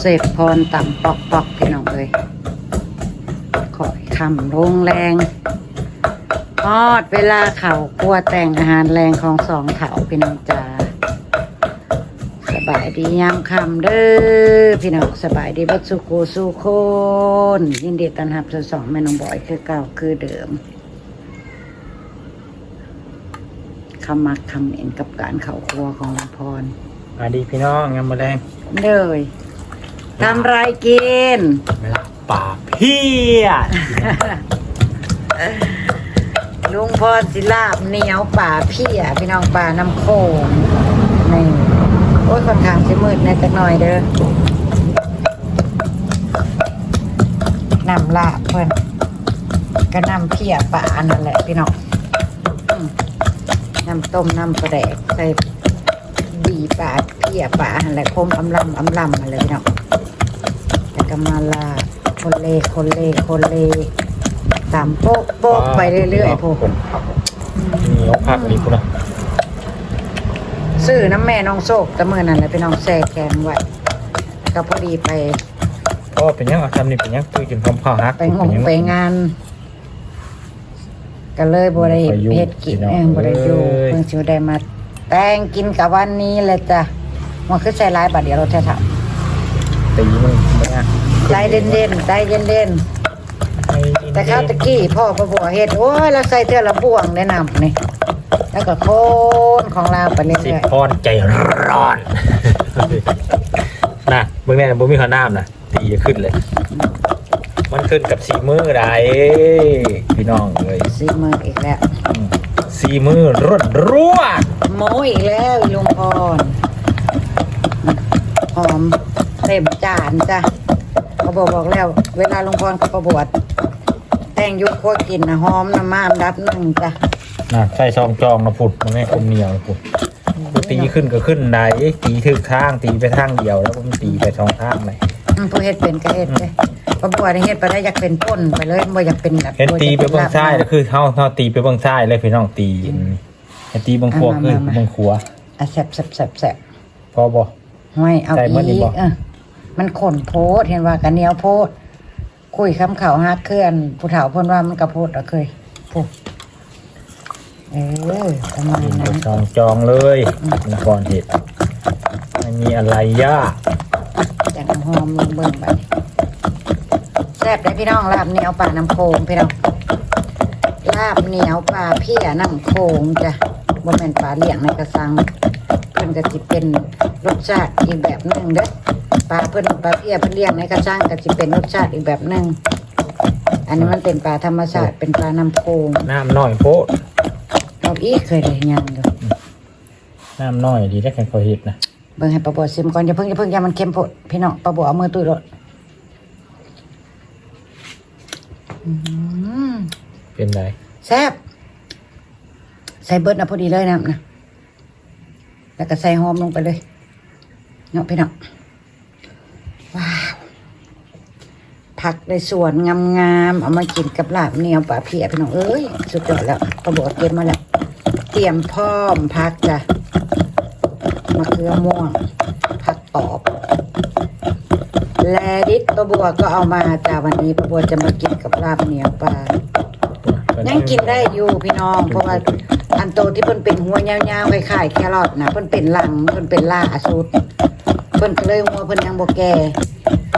เสพพรต่ำปอกปอกพี่น้องเลยขอยคำลงแรงทอดเวลาเขาครัวแต่งอาหารแรงของสองเถาพี่น้องจ้าสบายดียามคำเด้อพี่น้องสบายดีบัดสุโกสุคนยินดีต้อนรับสู่สองแม่น้องบอยคือเก่าคือเดิมคำมักคำเอ็นกับการเขาครัวของลำพรมาดีพี่น้องงามมาแรงเลย ทำไรกินเวลาป่าเพียลุงพรศิลาบเหนียวป่าเพี่ยพี่น้องป่าน้ำโขงนี่โอ้ยค่อนข้างสิมืดแน่จักหน่อยเด้อน้ำลาบเพิ่นก็น้ำเพียป่านั่นแหละพี่น้องอืมน้ำต้มน้ำปลาแดกใส่บีป่าเพียป่านั่นแหละคมอำลำอำลำมาเลยพี่น้องแล้ว ก็มาลาบคนเลคนเลคนเลตามโป๊กโป๊กไปเรื่อยๆพวกเหนียวผักนี่คุณนะซื้อน้ำแม่น้องโศกแต่เมื่อนั้นแหละพี่น้องแซ่แกงไว้ก็พอดีไปเพราะว่าเป็นยังอะทำนี่เป็นยังคือกินพร้อมข้าวฮักไปงงไปงาน ก็เลยบริเพชรกินเองบริยูเพิ่งชิวได้มา แต่งกินกับวันนี้เลยจ้ะมันคือใส่ร้ายบาดเดียวเราแท้ ตีมันไม่ฮะๆใจเด่นๆใจเด่นๆแต่ข้าวตะกี้พ่อประบัวเฮ็ดโอ้ยเราใส่เทือละบ่วงแนะนำนี่แล้วก็โคนของเราไปสิเรื่อยพรใจร้อนนะเมื่อแม่บ่มีข้าวน้ำนะตีจะขึ้นเลย มันขึ้นกับสีมือได้พี่น้องเลยๆซีมืออีกแล้วอืมสีมือรวดรวดโมอีกแล้วอีลุงพรหอมเต็มจานจ้ะเขาบอกบอกแล้ว เวลาลุงพรเขาประบวชแต่งยุคโคตรกินนะหอมน้ำมาอันดับหนึ่งจ้ะนะใส่ซองจองนะพุดมันไม่คมเหนียวนะพุดตีขึ้นก็ขึ้นได้ตีถึกข้างตีไปทางเดียว แล้วก็มันตีไปสองข้างเลยอืมผู้เฮ็ดเป็นก็เฮ็ดเลยประบวชนี่เฮ็ดไปได้อยากเป็นต้นไปเลยบ่อยากเป็นแบบเห็นตีไปเบื้องซ้ายก็คือเท่าเท่าตีไปเบื้องซ้ายเลยพี่น้องตีเห็นตีเบื้องขวาคือเบื้องขวาอะแซ่บแซ่บแซ่บแซ่บพอบ่ห้อยเอาใส่อีเบิดนี่กบ่เออ มันขนโพดเห็นว่ากันเหนียวโพด คุยคำเข่าฮักเคลื่อนผู้เฒ่าเพิ่นว่ามันกระโพดอะเคยพูดเออประมาณกินไปนั้นจองจองเลยนครเห็ดไม่มีอะไรยากจากหอมลงเบิ่งไปแซ่บได้พี่น้องลาบเหนียวป่าน้ำโขงพี่น้องลาบเหนียวป่าเพี้ยน้ำโขงจ้ะบ่แม่นปลาเลี้ยงในกระสังเพิ่นก็สิเป็นรสชาติอีกแบบหนึงเด้อ ปลาเพิ่นปลาเพี้ยเพิ่นเลี้ยงในกระสังก็สิเป็นรสชาติอีกแบบหนึงอันนี้มันเป็นปลาธรรมชาติเป็นปลาน้ำโขงน้ำน้อยโพดเราอีกเคยได้ยังอยู่น้ำน้อยดีได้แค่คอยเห็ดนะเบิ่งให้ปลาบัวซิมก่อนอย่าเพิ่งอย่าเพิ่งอย่ามันเค็มโพดพี่น้องปลาบัวเอามือตุ้ยรถอืมเป็นไรแซ่บใส่เบิร์ดนะพอดีเลยนะนะแล้วก็ใส่หอมลงไปเลยเนาะพี่น้องว้าว ผักในสวนงามๆเอามากินกับลาบเหนียวปลาเพียพี่น้องเอ้ยสุดยอดแล้วปลาบัวเก็บมาแล้วเตรียมพร้อมพักจ้ะมะเขือม่วงผักตอบแลดิสประบัวก็เอามาจ้าวันนี้ประบัวจะมากินกับลาบเหนียวปลายังกินได้อยู่พี่น้อง เพราะว่าอันโตที่เพิ่นเป็นหัวยาวๆคล้ายๆแครอทนะเพิ่นเป็นหลังเพิ่นเป็นล่าสุดเพิ่นเลยหัวเพิ่นยังบ่แก่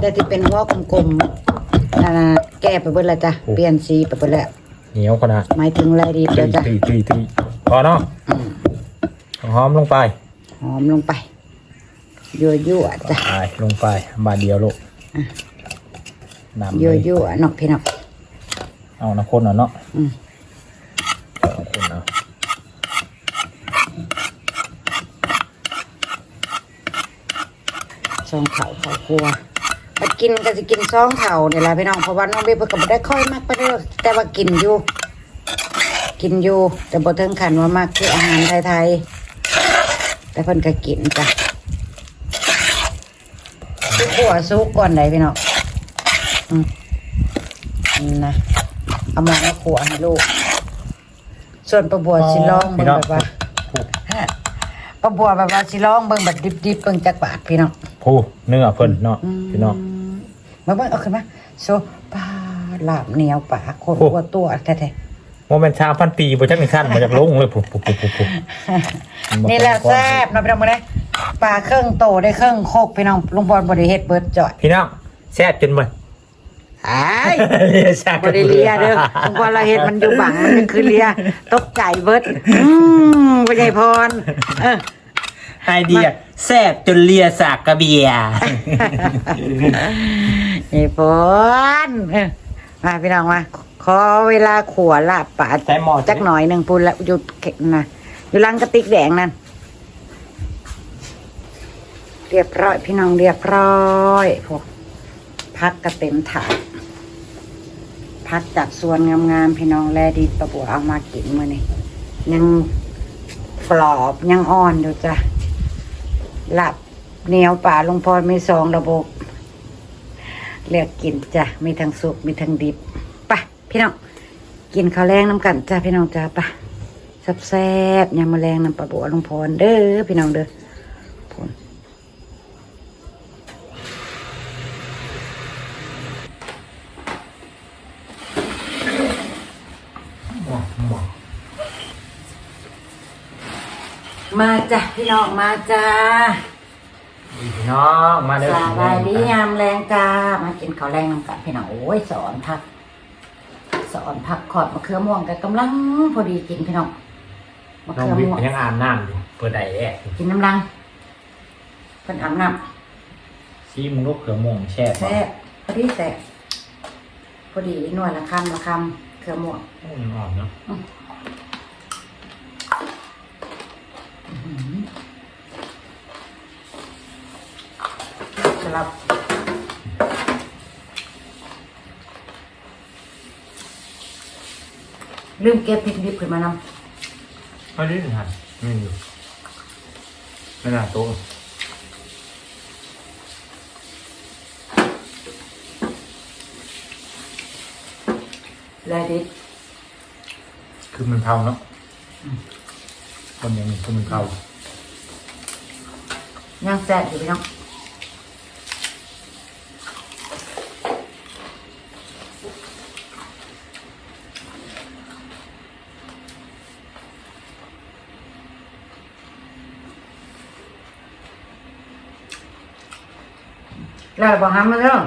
แต่ที่เป็นหัวกลมๆนั่นน่ะแก่ไปเบิดแล้วจ้ะเปลี่ยนสีไปเบิดแล้วเหนียวขนาดหมายถึงแลดิสตีเด้อจ้ะตีตีตีพอเนาะอืมหอมลงไปหอมลงไปยั่วๆจ้ะไปลงไปบาทเดียวลูกน้ำเลยยั่วๆเนาะพี่น้องเอาน้ำข้นเอาเนาะอืมเอาน้ำข้นเอาซองเข่าเข่าครัว ไปกินก็จะกินซองเข่าเนี่ยแหละพี่น้องเพราะว่าน้องเบเพิ่นก็บ่ได้ค่อยมากไปเด้อแต่ว่ากินอยู่ กินอยู่ แต่บ่ถึงขั้นว่ามากคืออาหารไทยๆแต่เพิ่นก็กินจ้ะคือขัวซุกก่อนได้พี่น้องอืมนะเอามาแล้วขัวให้ลูก ส่วนประบัวสิลองเบิ่งแบบว่าประบัวแบบว่าสิลองเบิ่งแบบดิบๆเบิ่งจักบาทพี่น้องพ ผู้เนื้อเพิ่นเนาะพี่น้องมาเบิ่งเอาขึ้นมาโซปลาลาบเหนียวปลาคนโอ้กว่าตัวแท้โมเมนต์ชาพันปีบ่จักนี่ขั้นมาจากลงเลยปุ๊บปุ๊บปุ๊บปุ๊บปุ๊บๆนี่แหละแซ่บเนาะพี่น้องมื้อนี้ปลาเครื่องโตได้เครื่องโคกพี่น้องลุงพรบ่ได้เฮ็ดเบิดจ่อยพี่น้องแซ่บจนเบ่อ้ายเลียแซ่บบ่ได้เลียเด้อลุงพรเราเฮ็ดมันอยู่บังมันยังคือเลียตกใจเบิดอืมบ่ใหญ่พรเออไอเดีย แซ่บจนเลียสากกระเบียนี่พรเออมาพี่น้องมาขอเวลาขัวลาบปลาใส่หม้อจักหน่อยหนึ่งพูนแล้วอยู่เก็บนะอยู่ลังกระติกแดงนั่นเรียบร้อย พี่น้องเรียบร้อยพวกพักกระเต็มถาดพักจากสวนงามๆพี่น้องแลดีประบัวเอามากินมื่อนี้ยังกรอบยังอ่อนอยู่จ้ะ หลับเหนียวป่าลงพรมีสองระบบเลือกกินจ้ะมีทั้งสุกมีทั้งดิบปะพี่น้องกินข้าวแรงน้ำกันจ้ะพี่น้องจ้าปะแซ่บๆยำมะแรงน้ำปลาบัวลงพรเด้อพี่น้องเด้อพน มาจ้ะพี่น้องมาจ้าพี่น้องมาเด้อสบายดียามแรงจ้ามากินข้าวแรงน้ำกันพี่น้องโอ้ยสอนพัก สอนพักขอดมะเขือม่วงกันกำลังพอดีกินพี่น้องมะน้องเขือวิทม่วงย์ยังอ่านน้ำอยู่เปิดใดแอะกินน้ำลังเพิ่นอาบน้ซีมึงลูกเขือม่วงแช่ำแซ่บพอดีแซ่บพอดีหน่วยละคำละคำเขือม่วง อืมอ่อนเนาะ สลับ ลืมเก็บพริกดิบขึ้นมานำไม่ได้ทันไม่อยู่ไม่น่าโตะแลดิบคือมันเผาเนาะคนอย่างนี้คือมันเผาย่างแซ่บอยู่พี่น้อง แล้วบอกห้ามมาเรื่อง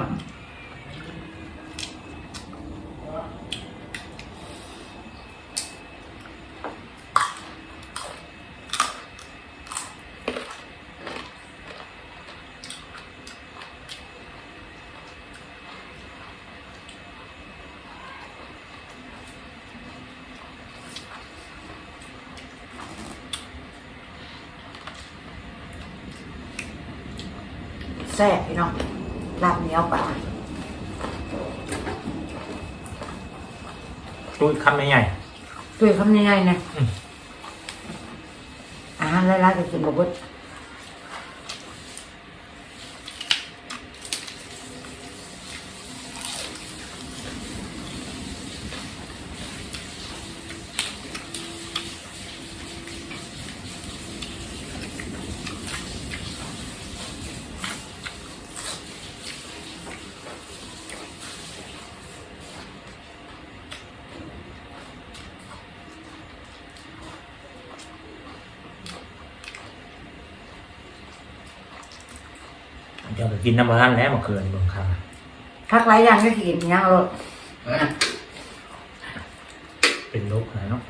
แซ่บพี่น้อง ลาบเหนียวปลาตู้คำใหญ่ตุ้ยคำยังไงนะอืม อาหารหลายๆก็กินบ่เบิด ๆเดี๋ยวไป กินน้ำมันแล้วมาเกินเมืองค่ะพักหลายอย่างก็กินยังรสเป็นลูกนะเนาะ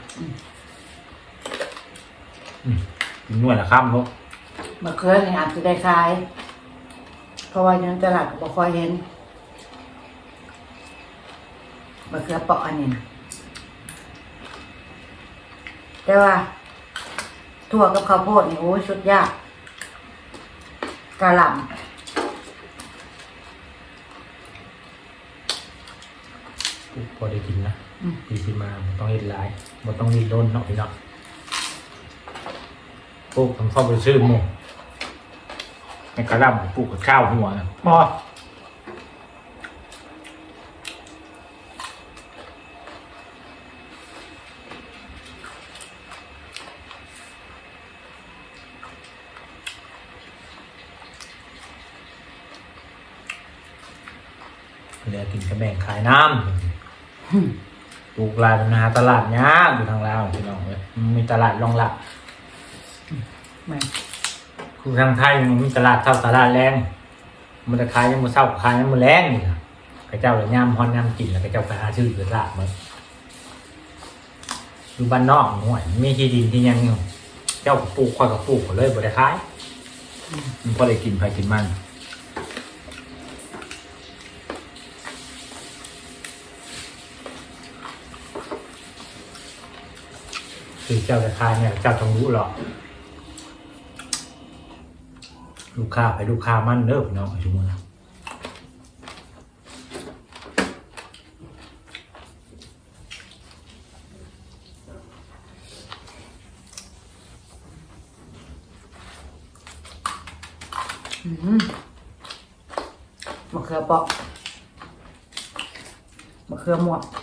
อืมกินนวดละข้ามลูกมะเขือนี่อาจจะได้ขาย เพราะว่ายังตลาดบ่ค่อยเห็นมะเขือเปาะอันนี้นะแต่ว่าถั่วกับข้าวโพดนี่โอ้ยสุดยากกะหล่ พอได้กินนะปีสิมาต้องเห็นหลายบ่ต้องรีดโดนเนาะพี่เนาะปลูกต้องเข้าไปซื้อหมูในกระลำปลูกกับข้าวหัวนะพอเลียวกินกระแบ่งขายน้ำ ปลูกลายเป็นนาตลาดยากอยู่ทางลาวพี่น้องเลยมันมีตลาดรองรับไม่คือทางไทยมันมีตลาดเท่าตลาดแรงมันจะขายยังมือเศร้าขายยังมือแรงนี่ครับกระเจ้าเลยย่ำฮอนย่ำกินแล้วกระเจ้าไปหาชื่อตลาดมาอยู่บ้านนอกห่วยมีที่ดินที่ยังอยู่เจ้าก็ปลูกคอยกับปลูกก็เลยบ่ได้ขายมันก็เลยกินไปกินมัน คือเจ้าจะขายเนี่ยเจ้าต้องรู้หรอกลูกค้าไปลูกค้ามั่นเด้อพี่น้องชุมนะอืมมะเขือเปอกมะเขือหมวก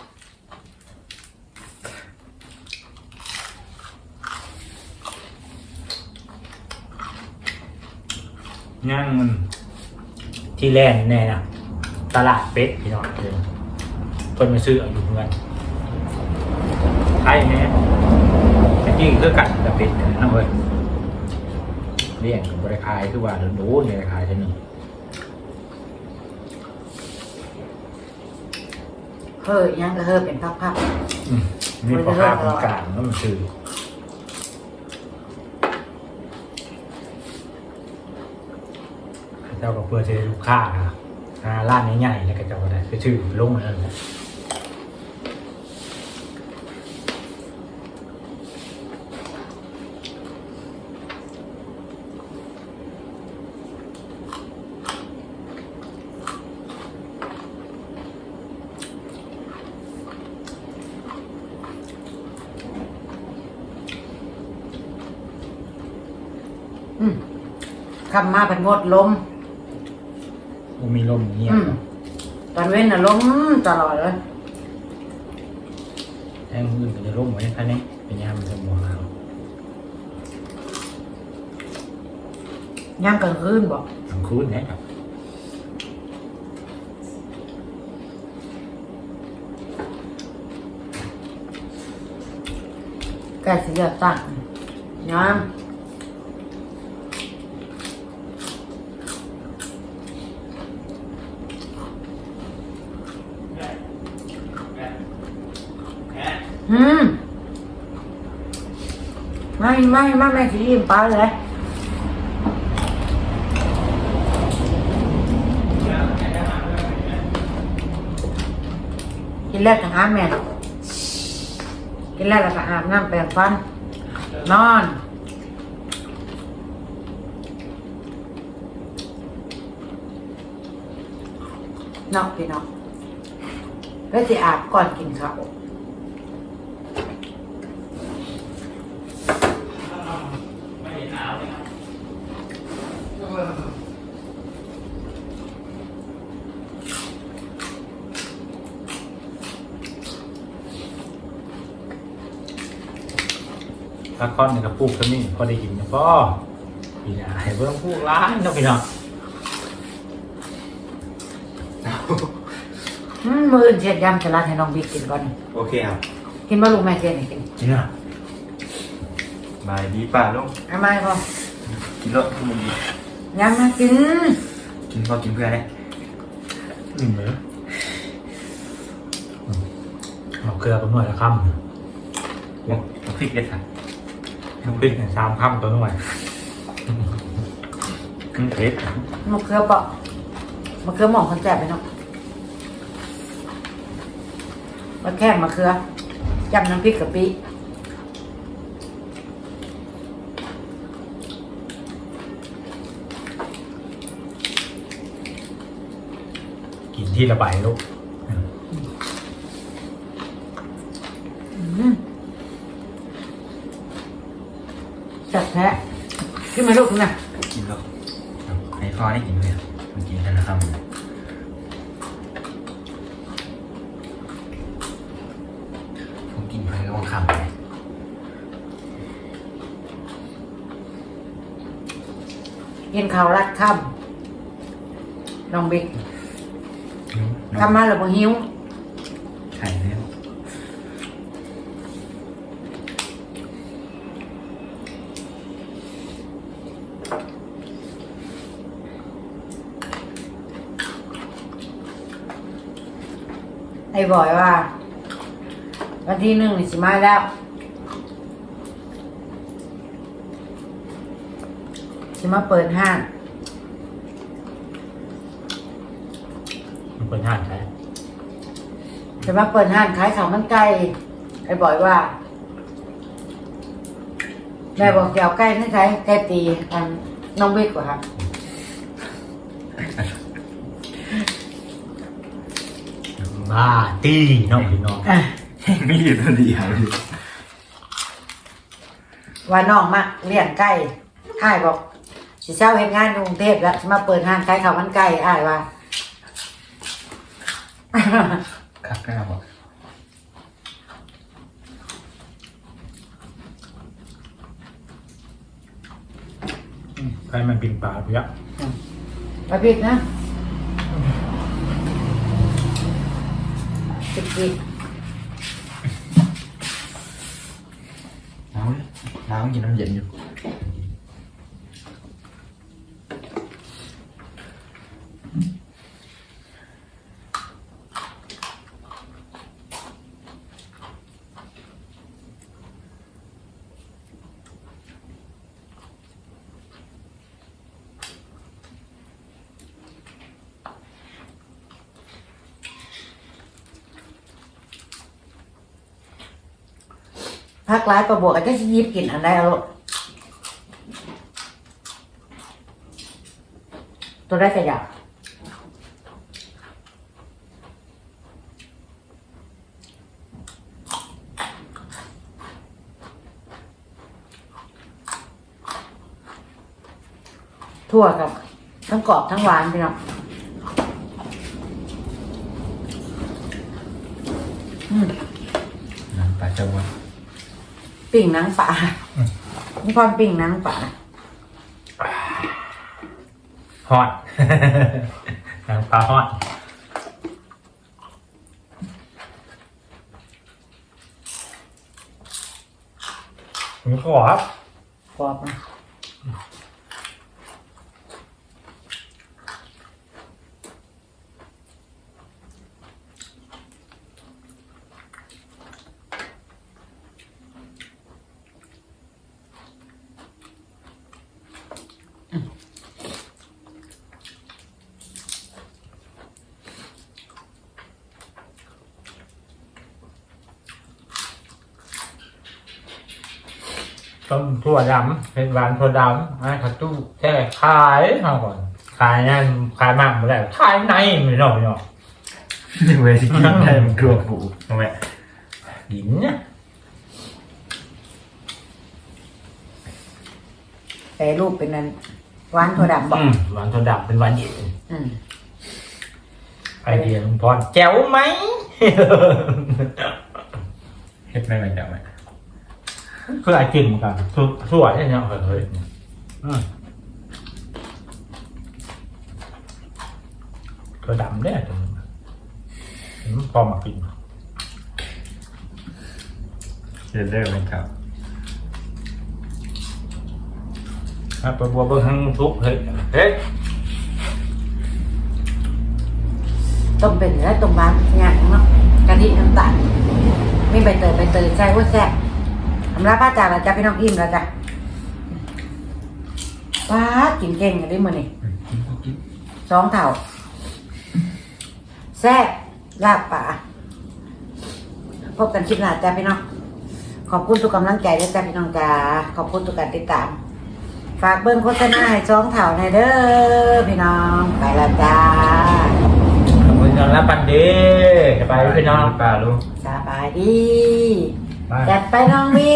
ย่างมันที่แรกแน่นะตลาดเป็ดพี่น้องเลยคนมาซื้อเอาอยู่เพื่อนใช่ไหมแต่จริงคือกันกับเป็ดเนี่ยนะเว้ยเลี้ยงกับบริคายคือว่าโดนๆเนี่ยขายเท่านึงเฮ้ยยังก็เฮ้ยเป็นพักอืมนี่พอภาพมันกลางแล้วมันซื้อ เจ้าก็เพื่อจะได้ลูกค้านะหาร้านใหญ่ๆแล้วก็เจ้าก็ได้คือชื่อลงนั่นแหละคำมาเป็นงดล้ม มันมีลมเงียบอืมตอนเว้นน่ะลมตลอดเลยแท่งมือก็จะลมไว้แค่นี้เป็นยามมันจะมัวเอาย่างกลางคืนบอกทางคืนนะครับใกล้สิเลือกตั้งย่าง อืมไม่ไม่ไม่ไม่สิยิ้มไปเลยกินแล้วก็หาแม่กินแล้วแล้วก็อาบน้ำแปรงฟัน นอนนอกพี่น้องแล้วจะอาบก่อนกินข้าว ถ้าค้อนเนี่ยก็ปลูกก็นี่พอได้กินนะพ่อพี่นาให้เบิ่งปลูกร้านเนาะพี่น้องอืมมืออื่นเช็ดยำสลัดให้น้องบิ๊กกินก่อนโอเคครับกินบ่ลูกแม่เช็ดให้กินนี่นะบายดีป่าลุงเอามาให้พ่อกินรถทุกมุมดียำมากินกินพอกินเพื่อนได้หนึ่งเลยเอาเกลือไปหน่อยละคำโอ้ต้องพริกเด็ดค่ะ น้ำพริกเนี่ยสามคำตัวหน่อยขึ้นเผ็ดมะเขือเปอกมะเขือหม่องคนแซ่บไปเนาะมะแค่มะเขือยำน้ำพริกกะปิกินที่ระบายลูก อืมจัดแท้ขึ้นมาลูกขึ้นมากินรถให้พ่อได้กินเลยมันกินกันนะครับผมกินไปก็ต้องคำเลยกินข้าวรัดค่ำน้องบิ๊กอืมทำมาแล้วบ่หิว ไข่แล้ว ไอ้ บ่อยว่าวันที่หนึ่งนี่สิมาแล้วสิมาเปิดห้างมันเป็นห่านใช่สิมาเปิดห้างขายข้าวมันไก่ไอ้บ่อยว่าแม่บอกจะเอาไก่นี่ใช้ไก่ตีอันน้องบิ๊กว่าครับ บ้าตี้น้องพี่น้องมีอยู่ตัวเดียวดิว่าน้องมักเลี้ยงไก่อ้ายบอกสิเช้าเฮ็ดงานอยู่กรุงเทพแล้วสิมาเปิดห้างขายข้าวมันไก่อ้ายว่าครับกล้าบอกใครมันกินปลาเยอะมาพิดนะ สิบปีน้ำน้ำกินน้ำเย็นอยู่ พักร้ายประบวกอาจจะยิบกินอันใดเอาลูกตัวได้ขยับทั่วกับทั้งกรอบทั้งหวานพี่น้องอืมน้ำปลาจ้าวัน ปิ่งหนังป่ามีความปิ่งหนังป่าฮอดนางปลาฮอดผมขอครับ กรอบนะ ต้มถั่วดำเป็นหวานถั่วดำให้ขัดตู้แช่ขายเอาก่อนขายนั่นขายมากหมดแล้วขายในไม่หน่อยเนาะยังเวทีกินได้มันกลัวปูทำไมหินเนี่ยแต่รูปเป็นนั้นหวานถั่วดำบอกอืมหวานถั่วดำเป็นหวานเย็นอืมไอเดียลุงพรแจ๋วไหม เฮ็ดไม่เหมือนเดิมไหม คือไอกินเหมือนกันคือสวยเนี่ยเฮ้ยอืมถั่วดำเนี่ยตรงนี้อืมพอมากินเดี๋ยวเริ่มเลยครับอะไปบัวเบิ้งทั้งทุกเฮ้ยเฮ้ยต้มเป็นและต้มหวานเนี่ยเนาะกะทิน้ำตาลมีใบเตยใบเตยใส่หัวแซ่บ ทำลาป้าจ่าแล้วจ้ะพี่น้องอิ่มแล้วจ้ะว้ากินเก่งกันได้มื้อนี่อืมกินกินสองเท่าแซ่บลาบป่าพบกันคลิปหน้าจ้ะพี่น้องขอบคุณทุกกำลังใจด้วยจ้ะพี่น้องจ้าขอบคุณทุกการติดตาม ฝากเบิ้งโฆษณาให้สองเท่าในอยเด้อพี่น้องไปและจ้าขอบคุณสำหรับปันเด้ไปพี่น้องปลาลูกสบายดีไป จัดไปน้องบี